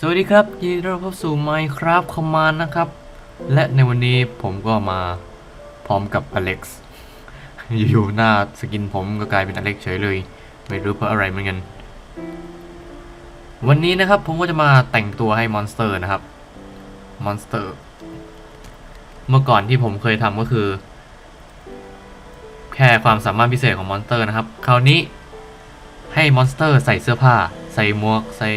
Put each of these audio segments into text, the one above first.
สวัสดีครับยินดีต้อนรับเข้าสู่ Minecraft Command นะครับ และในวันนี้ผมก็มาพร้อมกับอเล็กซ์อยู่ๆหน้าสกินผมก็กลายเป็นอเล็กเฉยเลย ไม่รู้เพราะอะไรเหมือนกัน วันนี้นะครับผมก็จะมาแต่งตัวให้มอนสเตอร์นะครับมอนสเตอร์เมื่อก่อนที่ผมเคยทำก็คือ แค่ความสามารถพิเศษของมอนสเตอร์นะครับ คราวนี้ให้มอนสเตอร์ใส่เสื้อผ้า ใส่หมวกใส่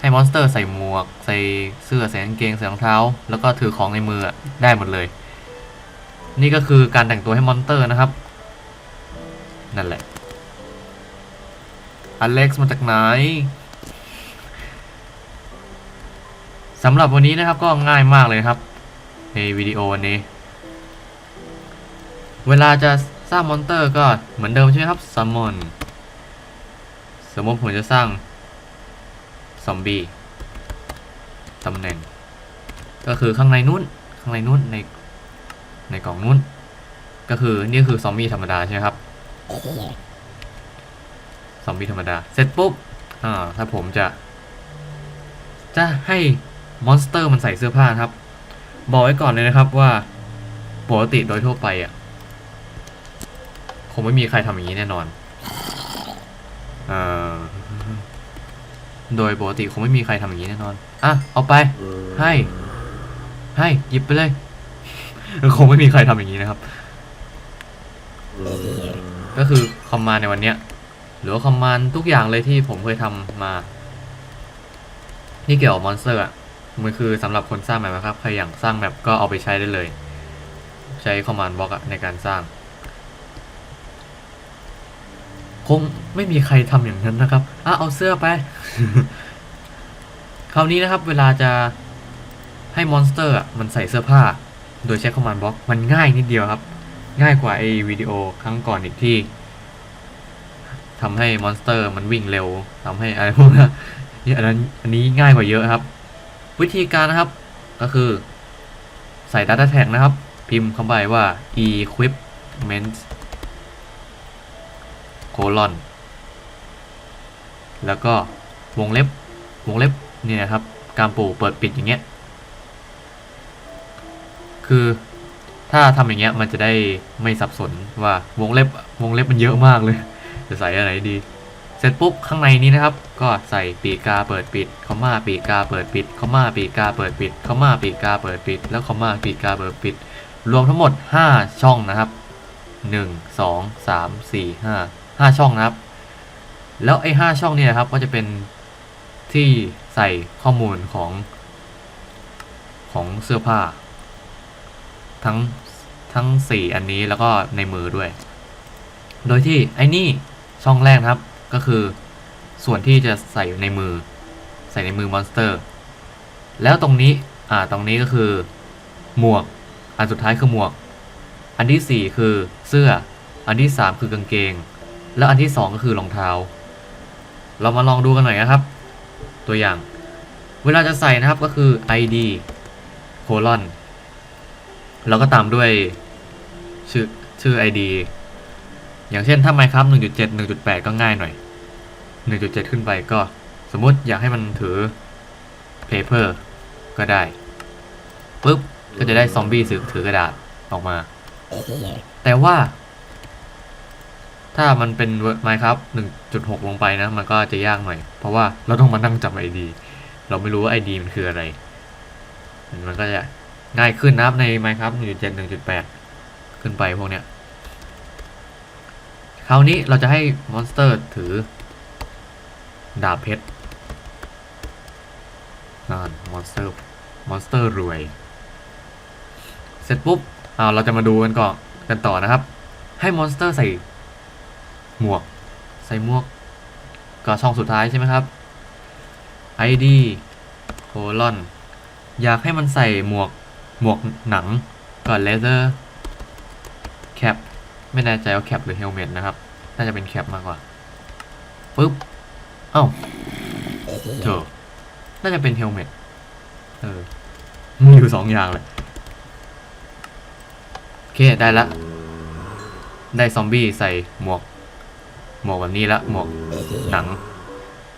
ให้มอนสเตอร์ใส่หมวก ใส่เสื้อใส่กางเกงใส่รองเท้า แล้วก็ถือของในมือได้หมดเลย นี่ก็คือการแต่งตัวให้มอนสเตอร์นะครับ นั่นแหละอเล็กซ์มาจากไหนสำหรับวันนี้นะครับก็ง่ายมากเลยครับ ในวิดีโอวันนี้ เวลาจะสร้างมอนสเตอร์ก็เหมือนเดิมใช่ไหมครับซัมมอนสมมติผมจะสร้าง ซอมบี้ตำแหน่ง ก็คือข้างในนู้นข้างในนู้นในในกล่องนู้น ก็คือนี่คือซอมบี้ธรรมดาใช่ไหมครับซอมบี้ธรรมดา เสร็จปุ๊บอ่าถ้าผมจะ จะให้มอนสเตอร์มันใส่เสื้อผ้าครับ บอกไว้ก่อนเลยนะครับว่าปกติโดยทั่วไปอะคงไม่มีใครทำอย่างนี้แน่นอนอ่า โดยปกติคงไม่มีใครทำอย่างนี้แน่นอน อะ เอาไป ให้ ให้หยิบไปเลย คงไม่มีใครทำอย่างนี้นะครับ ก็คือคอมมานด์ในวันเนี้ย หรือว่าคอมมานด์ทุกอย่างเลยที่ผมเคยทำมาที่เกี่ยวกับมอนสเตอร์อะ มันคือสำหรับคนสร้างแมปนะครับ ใครอยากสร้างแมปก็เอาไปใช้ได้เลย ใช้คอมมานด์บล็อกอะในการสร้าง คงไม่มีใครทำอย่างนั้นนะครับอะเอาเสื้อไป คราวนี้นะครับ เวลาจะให้มอนสเตอร์อะมันใส่เสื้อผ้า โดยใช้คอมมานด์บล็อกมันง่ายนิดเดียวครับ ง่ายกว่าไอ้วิดีโอครั้งก่อนอีกที่ทำให้มอนสเตอร์มันวิ่งเร็วทำให้อะไรพวกนั้นนี่อันนั้นอันนี้ง่ายกว่าเยอะครับ วิธีการนะครับก็คือใส่ Data Tag นะครับ พิมพ์เข้าไปว่า equipment colon แล้วก็วงเล็บวงเล็บเนี่ยนะครับการปูเปิดปิดอย่างเงี้ย คือถ้าทำอย่างเงี้ยมันจะได้ไม่สับสนว่าวงเล็บวงเล็บมันเยอะมากเลย จะใส่อะไรดี เสร็จปุ๊บข้างในนี้นะครับ ก็ใส่ปีกาเปิดปิดคอมมาปีกาเปิดปิดคอมมาปีกาเปิดปิดคอมมาปีกาเปิดปิด แล้วคอมมาปีกาเปิดปิด รวมทั้งหมด 5 ช่องนะครับ 1 2 3 4 5 5 ช่องนะครับ แล้วไอ้ห้าช่องเนี่ยนะครับก็จะเป็นที่ใส่ข้อมูลของของเสื้อผ้า ทั้งทั้งสี่อันนี้แล้วก็ในมือด้วย โดยที่ไอ้นี่ช่องแรกครับก็คือส่วนที่จะใส่ในมือ ใส่ในมือมอนสเตอร์ แล้วตรงนี้อ่าตรงนี้ก็คือ หมวก อันสุดท้ายคือหมวก อันที่สี่คือเสื้อ อันที่สามคือกางเกง แล้วอันที่สองก็คือรองเท้า เรามาลองดูกันหน่อยนะครับ ตัวอย่าง เวลาจะใส่นะครับก็คือ id colon แล้วก็ตามด้วยชื่อชื่อ id อย่างเช่นถ้า Minecraft 1.7 1.8 ก็ง่ายหน่อย 1.7 ขึ้นไปก็สมมติอยากให้มันถือ paper ก็ได้ปุ๊บก็จะได้ซอมบี้ถือถือกระดาษออกมา แต่ว่า ถ้ามันเป็น Minecraft 1.6 ลงไปนะ มันก็จะยากหน่อย เพราะว่าเราต้องมานั่งจำ ID เราไม่รู้ว่า ID มันคืออะไร มันก็จะง่ายขึ้นนะครับใน Minecraft 1.7 1.8 ขึ้นไปพวกเนี้ยคราวนี้เราจะให้มอนสเตอร์ถือ ดาบเพชรนั่นมอนสเตอร์มอนสเตอร์รวย เสร็จปุ๊บเอาเราจะมาดูกันก่อนกันต่อนะครับ ให้มอนสเตอร์ใส่ หมวก ใส่หมวก ก็ช่องสุดท้ายใช่ไหมครับ id colon อยากให้มันใส่หมวก หมวกหนังก่อน leather cap ไม่แน่ใจว่า cap หรือ helmet นะครับ น่าจะเป็น cap มากกว่าปึ๊บ เอ้าเถอะน่าจะเป็น helmet เออมีอยู่สองอย่างเลย โอเค ได้ละ ได้ซอมบี้ใส่หมวก หมวกแบบนี้ละหมวกหนัง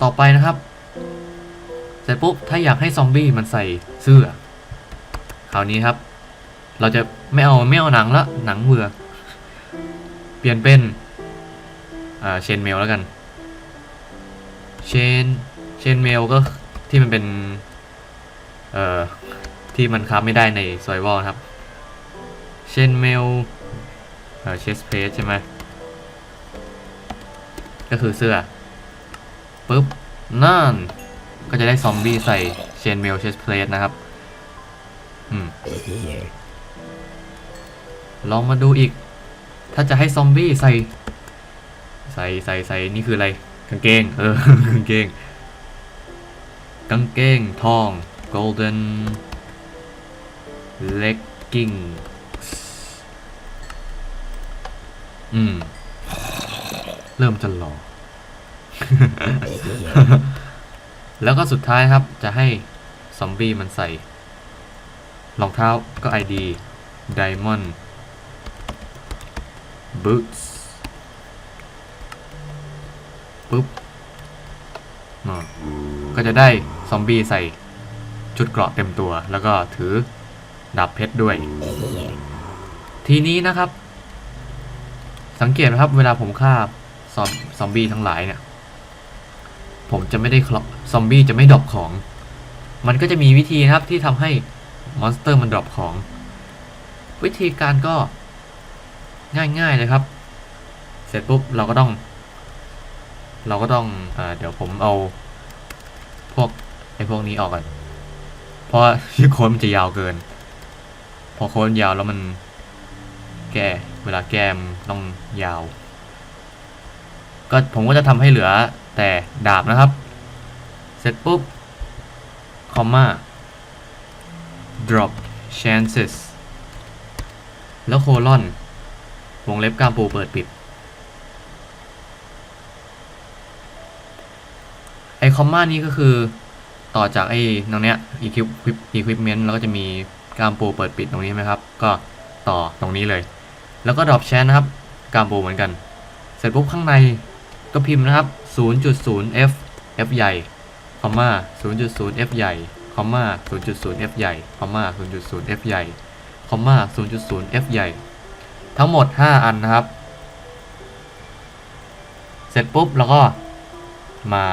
ต่อไปนะครับ เสร็จปุ๊บถ้าอยากให้ซอมบี้มันใส่เสื้อ คราวนี้ครับ เราจะไม่เอาไม่เอาหนังละหนังเบื่อ เปลี่ยนเป็นเชนเมลแล้วกัน เชนเชนเมลก็ที่มันเป็น เอ่อ ที่มันคราฟไม่ได้ในซอยวอลครับ เชนเมลเอ่อเชสเพสใช่ไหม ก็คือเสื้อปุ๊บนั่น ก็จะได้ซอมบี้ใส่เชนเมลเชสเพลสนะครับ อืม ลองมาดูอีก ถ้าจะให้ซอมบี้ใส่ ใส่ใส่ใส่นี่คืออะไร กางเกง เออ กางเกง กางเกงทอง golden legging อืม เริ่มจะหล่อแล้วก็สุดท้ายครับจะให้ซอมบี้มันใส่รองเท้าก็ ID Diamond Boots ปุ๊บก็จะได้ซอมบี้ใส่ชุดเกราะเต็มตัว แล้วก็ถือดาบเพชรด้วย ทีนี้นะครับ สังเกตนะครับ เวลาผมฆ่า อมซอมบี้ทั้งหลายเนี่ย ผมจะไม่ได้คราะห์ซอมบี้จะไม่ดรอปของ มันก็จะมีวิธีนะครับที่ทำให้มอนสเตอร์มันดรอปของ วิธีการก็ง่ายๆเลยครับ เสร็จปุ๊บเราก็ต้อง เราก็ต้องอเดี๋ยวผมเอาพวกไอ้พวกนี้ออกก่อน เพราะว่โค้ดมันจะยาวเกิน พอโค้ดยาวแล้วมันแก้เวลาแก้มต้องยาว ก็ผมก็จะทำให้เหลือแต่ดาบนะครับ เสร็จปุ๊บ คอมมา drop chances แล้วโคลอน วงเล็บกามปูเปิดปิด ไอคอมมานี้ก็คือต่อจากไอ้ตรงเนี้ย equip equipment แล้วก็จะมีกามปูเปิดปิดตรงนี้ไหมครับ ก็ต่อตรงนี้เลย แล้วก็ drop chance นะครับ กามปูเหมือนกัน เสร็จปุ๊บข้างใน ก็พิมพ์นะครับ 0.0 f f ใหญ่ คอมมา 0.0 f ใหญ่ คอมมา 0.0 f ใหญ่ คอมมา 0.0 f ใหญ่ คอมมา 0.0 f ใหญ่ ทั้งหมด 5 อันนะครับ เสร็จปุ๊บเราก็มา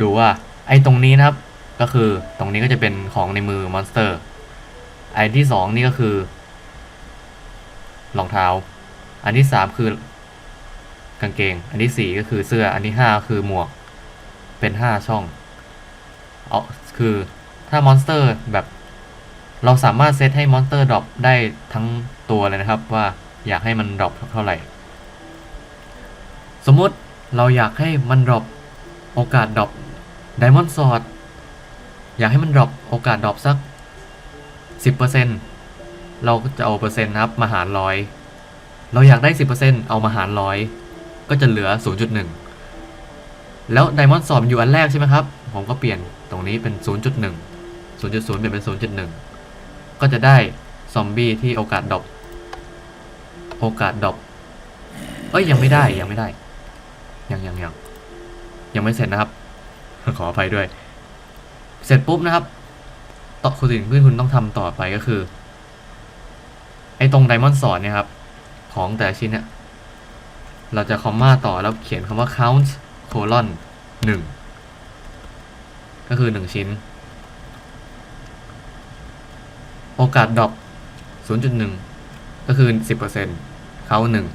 ดูว่า ไอ้ตรงนี้นะครับ ก็คือตรงนี้ก็จะเป็นของในมือมอนสเตอร์ ไอ้ที่ 2 นี่ก็คือรองเท้า อันที่ 3 คือ กางเกง อันที่ 4 ก็คือเสื้อ อันที่5คือหมวก เป็น 5 ช่อง เอาคือถ้ามอนสเตอร์แบบเราสามารถเซตให้มอนสเตอร์ดรอปได้ทั้งตัวเลยนะครับว่าอยากให้มันดรอปเท่าไหร่ สมมติเราอยากให้มันดรอปโอกาสดรอปไดมอนด์ซอดอยากให้มันดรอปโอกาสดรอปสัก 10%เราก็จะเอาเปอร์เซ็นต์นะครับมาหารร้อย เราอยากได้ 10%เอามาหารร้อย ก็จะเหลือ 0.1 แล้วไดมอนด์สอบอยู่อันแรกใช่ไหมครับ ผมก็เปลี่ยนตรงนี้เป็น 0.1 0.0 เปลี่ยนเป็น 0.1 ก็จะได้ซอมบี้ที่โอกาสดรอปโอกาสดรอปเอ้ยยังไม่ได้ยังไม่ได้ ยังยังยังยังไม่เสร็จนะครับ ขออภัยด้วย เสร็จปุ๊บนะครับ ต่อคุณสิ่งที่คุณต้องทำต่อไปก็คือ ไอ้ตรงไดมอนด์สอดเนี่ยครับ ของแต่ละชิ้นเนี่ย เราจะคอมมาต่อแล้วเขียนคำว่า count colon หนึ่งก็คือหนึ่งชิ้น โอกาสดรอป0.1 ก็คือ 10%เขาหนึ่ง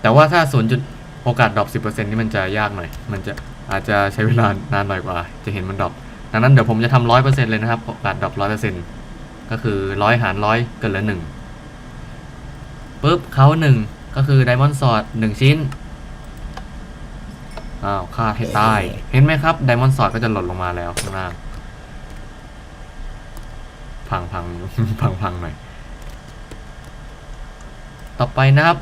แต่ว่าถ้า 0. โอกาสดรอป10%นี่มันจะยากหน่อย มันจะอาจจะใช้เวลานานหน่อยกว่า จะเห็นมันดรอปดังนั้นเดี๋ยวผมจะทำ100%เลยนะครับ โอกาสดรอป100%ก็คือ100หาร100ก็เหลือ1ปุ๊บเขาหนึ่ง ก็คือไดมอนด์สอดหนึ่งชิ้น อ้าวฆ่าให้ตาย เห็นไหมครับไดมอนด์สอดก็จะหล่นลงมาแล้วข้างล่าง พังพังพังพังหน่อย ต่อไปนะครับ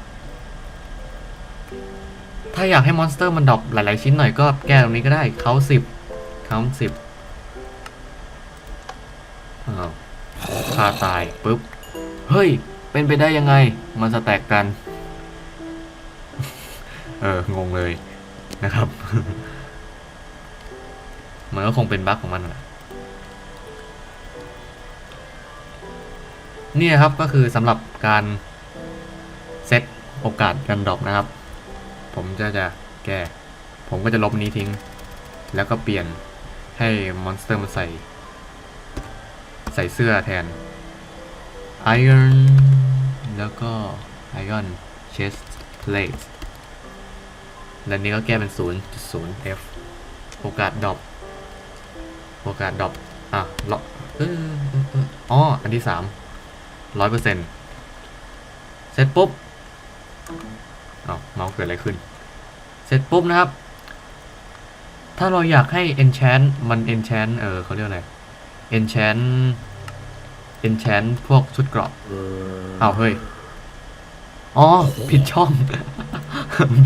ถ้าอยากให้มอนสเตอร์มันดรอปหลาย ๆ ชิ้นหน่อยก็แก้ตรงนี้ก็ได้เขาสิบเขาสิบอ้าวฆ่าตายปุ๊บ เฮ้ย เป็นไปได้ยังไง มันสแต็กกัน อองงเลยนะครับ มันก็คงเป็นบั๊กของมันแหละนี่ครับก็คือสำหรับการเซตโอกาสกันดรอปนะครับ ผมจะจะแก้ ผมก็จะลบนี้ทิ้ง แล้วก็เปลี่ยนให้มอนสเตอร์มาใส่ ใส่เสื้อแทน Iron แล้วก็ Iron Chest Plate และนี้ก็แก้เป็น 0.0 F โอกาสดรอปโอกาสดรอปอะล็อกเราเอออ๋อ อันที่สามร้อยเปอร์เซ็นต์เสร็จปุ๊บเอาเมาส์เกิดอะไรขึ้น เสร็จปุ๊บนะครับ ถ้าเราอยากให้ enchant มัน enchant เออเขาเรียกอะไร enchant enchant พวกชุดเกราะอ้าวเฮ้ย อ๋อ ผิดช่อง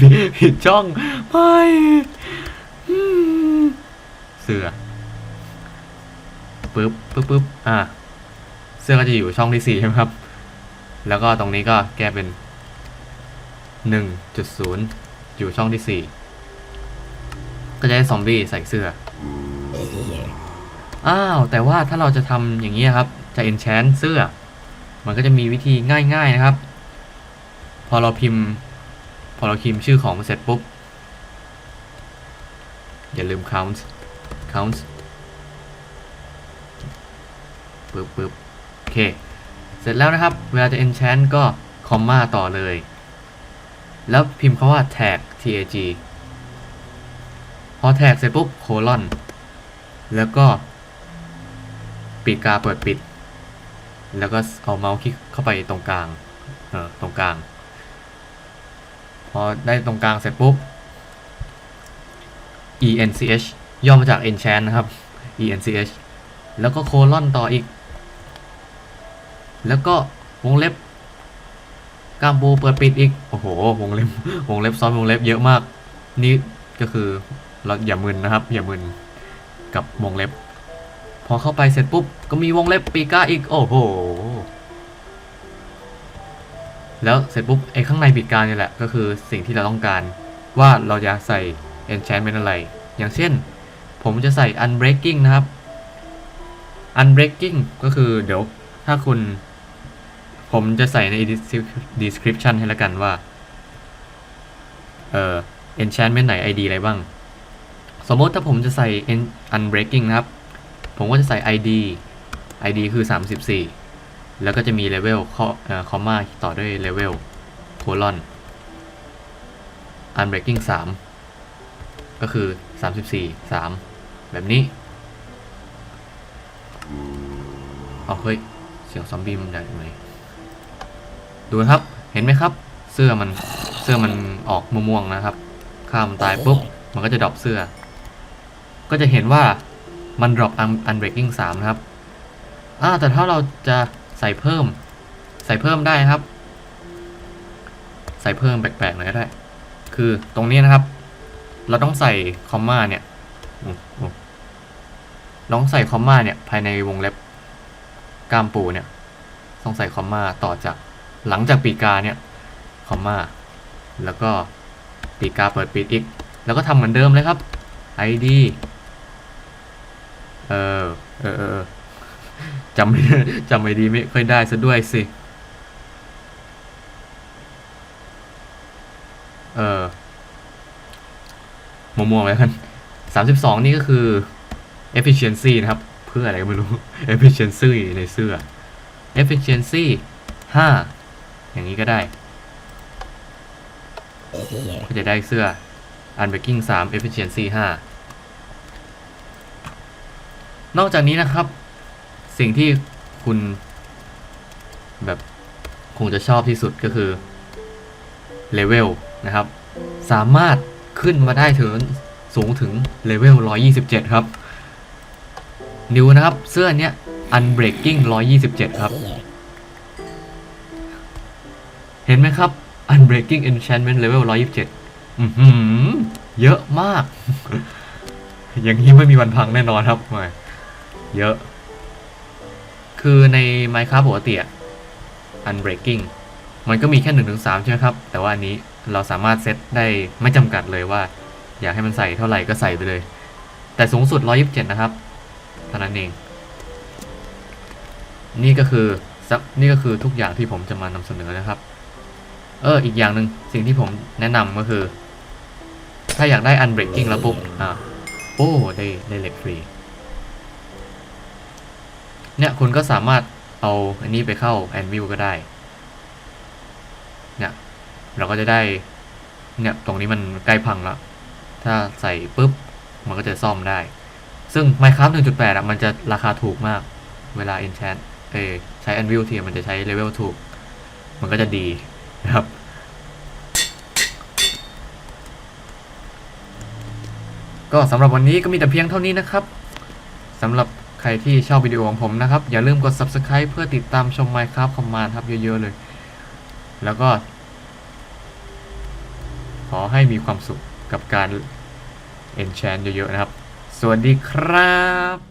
ผิดผิดช่องไม่เสือปึ๊บปึ๊บปึ๊บอะเสื้อก็จะอยู่ช่องที่สี่ใช่ไหมครับ แล้วก็ตรงนี้ก็แก้เป็นหนึ่งจุดศูนย์อยู่ช่องที่สี่ก็จะได้ซอมบี้ใส่เสื้อ อ้าว แต่ว่าถ้าเราจะทำอย่างนี้ครับ จะ enchant เสื้อ มันก็จะมีวิธีง่าย ๆนะครับ พอเราพิมพ์ พอเราพิมพ์ชื่อของเสร็จปุ๊บ อย่าลืม count count ปึ๊บปึ๊บโอเค เสร็จแล้วนะครับ เวลาจะ enchant ก็คอมมาต่อเลย แล้วพิมพ์คาว่า tag tag พอ tag เสร็จปุ๊บ colon แล้วก็ปิดกาเปิดปิด แล้วก็เอาเมาส์คลิกเข้าไปตรงกลาง เออตรงกลาง พอได้ตรงกลางเสร็จปุ๊บ ench ย่อมาจาก enchant นะครับ ench แล้วก็โคลอนต่ออีก แล้วก็วงเล็บกามบูเปิดปิดอีก โอ้โห วงเล็บ วงเล็บซ้อนวงเล็บเยอะมาก นี่ก็คือเราอย่ามึนนะครับ อย่ามึนกับวงเล็บ พอเข้าไปเสร็จปุ๊บ ก็มีวงเล็บปีก้าอีก โอ้โห แล้วเสร็จปุ๊บไอ้ข้างในปีกาเนี่ยแหละก็คือสิ่งที่เราต้องการว่าเราจะใส่ enchantment อะไร อย่างเช่น ผมจะใส่ unbreaking นะครับ unbreaking ก็คือเดี๋ยวถ้าคุณ ผมจะใส่ใน description ให้ล้วกันว่า เอ่อ enchantment ไหน ID อะไรบ้าง สมมติถ้าผมจะใส่ unbreaking นะครับ ผมก็จะใส่ ID ID คือ 34 แล้วก็จะมี level ข้อเอ่อ comma ต่อด้วย level colon unbreaking 3ก็คือ 34 3 แบบนี้เอาเฮ้ย เสียงซอมบี้มันใหญ่ไหมดูนะครับ เห็นไหมครับ เสื้อมัน เสื้อมันออกม่วงๆนะครับ ข้ามตายปุ๊บ มันก็จะดรอปเสื้อ ก็จะเห็นว่ามันดรอป unbreaking 3นะครับ อ่า แต่ถ้าเราจะ ใส่เพิ่ม ใส่เพิ่มได้ครับ ใส่เพิ่มแปลกๆหน่อยก็ได้ คือตรงนี้นะครับ เราต้องใส่คอมมาเนี่ยอืมอืมเราต้องใส่คอมมาเนี่ย ภายในวงเล็บกล้ามปูเนี่ยต้องใส่คอมมาต่อจากหลังจากปีกาเนี่ยคอมมาแล้วก็ปีกาเปิดปิดอีก แล้วก็ทำเหมือนเดิมเลยครับ ID เออเออเออ จำไม่จำไม่ดีไม่ค่อยได้ซะด้วยสิ เออมัวๆไปกันสามสิบสองนี่ก็คือ efficiency นะครับ เพื่ออะไรก็ไม่รู้ efficiency ในเสื้อ efficiency ห้าอย่างนี้ก็ได้ ก็จะได้เสื้อ unbreaking 3 efficiency 5นอกจากนี้นะครับ สิ่งที่คุณแบบคงจะชอบที่สุดก็คือเลเวลนะครับ สามารถขึ้นมาได้ถึงสูงถึงเลเวล 127 ครับ นิวนะครับ เสื้อเนี้ย unbreaking 127 ครับ เห็นไหมครับ unbreaking enchantment level 127 อือหือเยอะมาก อย่างนี้ไม่มีวันพังแน่นอนครับม่เยอะ คือใน Minecraft ปกติอะ unbreaking มันก็มีแค่1นถึงสใช่ไหมครับ แต่ว่าอันนี้เราสามารถเซตได้ไม่จำกัดเลยว่า อยากให้มันใส่เท่าไหร่ก็ใส่ไปเลย แต่สูงสุด 127 นะครับเท่านั้นเอง นี่ก็คือนี่ก็คือทุกอย่างที่ผมจะมานำเสนอนะครับ เอออีกอย่างหนึ่งสิ่งที่ผมแนะนำก็คือ ถ้าอยากได้ unbreaking แล้วปุ๊บอ่าโอ้ได้ได้เหล็กฟรี เนี่ยคุณก็สามารถเอาอันนี้ไปเข้า anvil ก็ได้ เนี่ยเราก็จะได้ เนี่ยตรงนี้มันใกล้พังแล้ว ถ้าใส่ปุ๊บ มันก็จะซ่อมได้ ซึ่ง Minecraft 1.8อะมันจะราคาถูกมาก เวลา enchant เอใช้ anvil ทีมันจะใช้เลเวลถูก มันก็จะดีนะครับ ก็สำหรับวันนี้ก็มีแต่เพียงเท่านี้นะครับสำหรับ ใครที่ชอบวิดีโอของผมนะครับ อย่าลืมกด subscribe เพื่อติดตามชม Minecraft Command ครับเยอะๆเลย แล้วก็ ขอให้มีความสุขกับการ enchant เยอะๆนะครับ สวัสดีครับ